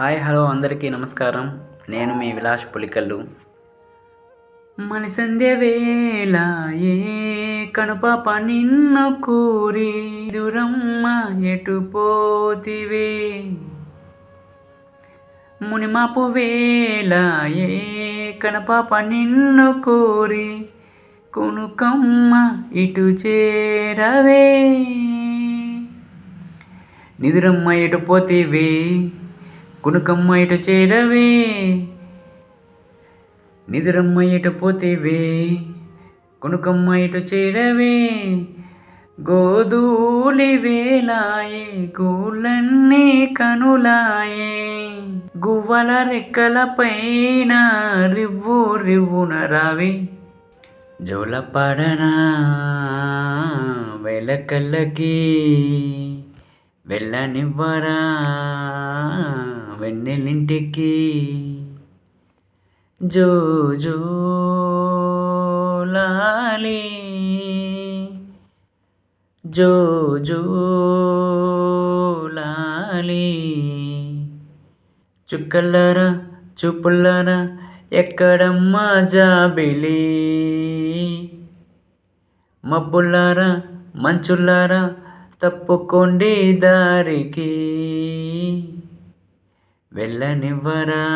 Hi hello అందరికీ నమస్కారం. నేను మీ విలాస్ పులికల్లు. మన వేళ ఏ కనుపాప నిన్ను కూరి దురమ్మ ఎటు పోతివే? మునిమాపు వేళ ఏ కనపాప నిన్ను కోరి కునుకమ్మ ఇటు చేరవే? నిదురమ్మ ఎటు పోతివే? కునుకమ్మ ఇటు చేరవే? నిదురమ్మ ఇటు పోతివే? కునుకమ్మ ఇటు చేరవే? గోధూలి వేలాయే గూళ్ళన్నీ కనులాయే. గువ్వల రెక్కల పైన రివ్వు రివ్వున రావి. జోలపడనా వెలకల్లకి వెళ్ళనివ్వరా? వెన్నెలింటికి జో జో లాలి. జో జో లాలి. చుక్కల్లరా చూపుల్లరా ఎక్కడమ్మా జాబిలి? మబ్బుల్లారా మంచుల్లారా తప్పుకోండి దారికి. వెళ్ళనివ్వరా?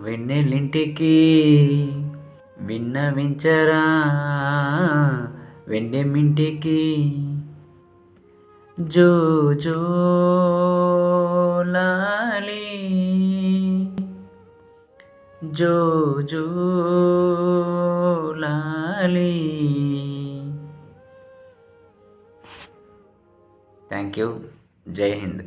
వెన్నెలింటికి విన్నవించరా? వెన్నెమింటికి? జో జో లాలి జో జో లాలి థ్యాంక్ యూ. జై హింద్.